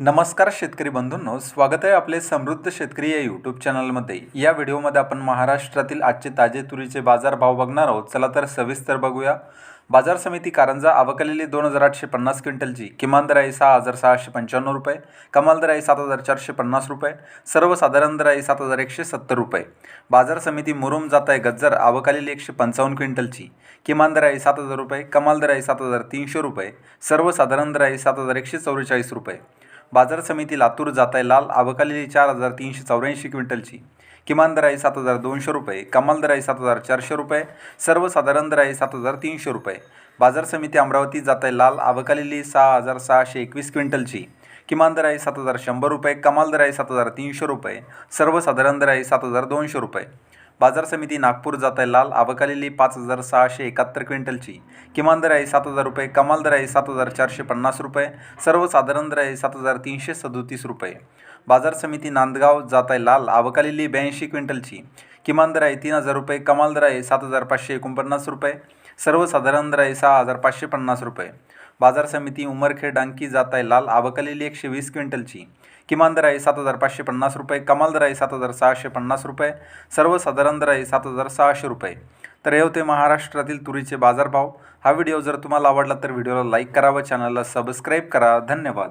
नमस्कार शेतकरी बंधूंनो स्वागत आहे आपले समृद्ध शेतकरी या यूट्यूब चॅनलमध्ये या व्हिडिओमध्ये आपण महाराष्ट्रातील आजचे ताजे तुरीचे बाजारभाव बघणार आहोत. चला तर सविस्तर बघूया. बाजार समिती कारंजा आवकलेली दोन हजार आठशे पन्नास क्विंटलची. किमान दर आहे सहा हजार सहाशे पंच्याण्णव रुपये. कमाल दर आहे सात हजार चारशे पन्नास रुपये. सर्वसाधारण दर आहे सात हजार एकशे सत्तर रुपये. बाजार समिती मुरुम जात आहे गज्जर आवकालेली एकशे पंचावन्न क्विंटलची. किमान दर आहे सात हजार रुपये. कमाल दर आहे सात हजार तीनशे रुपये. सर्वसाधारण दर आहे सात हजार एकशे चौवेचाळीस रुपये. बाजार समिती लातूर जात आहे लाल आवकालेली चार हजार तीनशे चौऱ्याऐंशी क्विंटलची. किमान दर आहे सात हजार दोनशे रुपये कमाल दर आहे सात हजार चारशे रुपये सर्वसाधारण दर आहे सात हजार तीनशे रुपये. बाजार समिती अमरावती जात आहे लाल आवकालेली सहा हजार सहाशे एकवीस क्विंटलची. किमान दर आहे सात हजार शंभर रुपये कमाल दर आहे सात हजार तीनशे रुपये सर्वसाधारण दर आहे सात हजार दोनशे रुपये. बाजार समिती नागपूर जात आहे लाल. आवकालेली पाच हजार सहाशे एकाहत्तर क्विंटलची. किमान दर आहे सात हजार रुपये कमाल दर आहे सात हजार चारशे पन्नास रुपये सर्वसाधारण दर आहे सात हजार तीनशे सदोतीस रुपये. बाजार समिती नांदगाव जात आहे लाल. आवकालेली ब्याऐंशी क्विंटलची. किमान दर आहे तीन हजार रुपये कमाल दर आहे सात हजार पाचशे एकोणपन्नास रुपये सर्वसाधारण दर आहे सहा हजार पाचशे पन्नास रुपये. बाजार समिती उमरखेड डांकी जात आहे लाल आवकलेली एकशे वीस क्विंटलची. किमान दर आहे सात हजार पाचशे पन्नास रुपये कमाल दर आहे सात हजार सहाशे पन्नास रुपये सर्वसाधारण दर आहे सात हजार सहाशे रुपये. तर हे होते महाराष्ट्रातील तुरीचे बाजारभाव. हा व्हिडिओ जर तुम्हाला आवडला तर व्हिडिओला लाईक करा व चॅनलला सबस्क्राईब करा. धन्यवाद.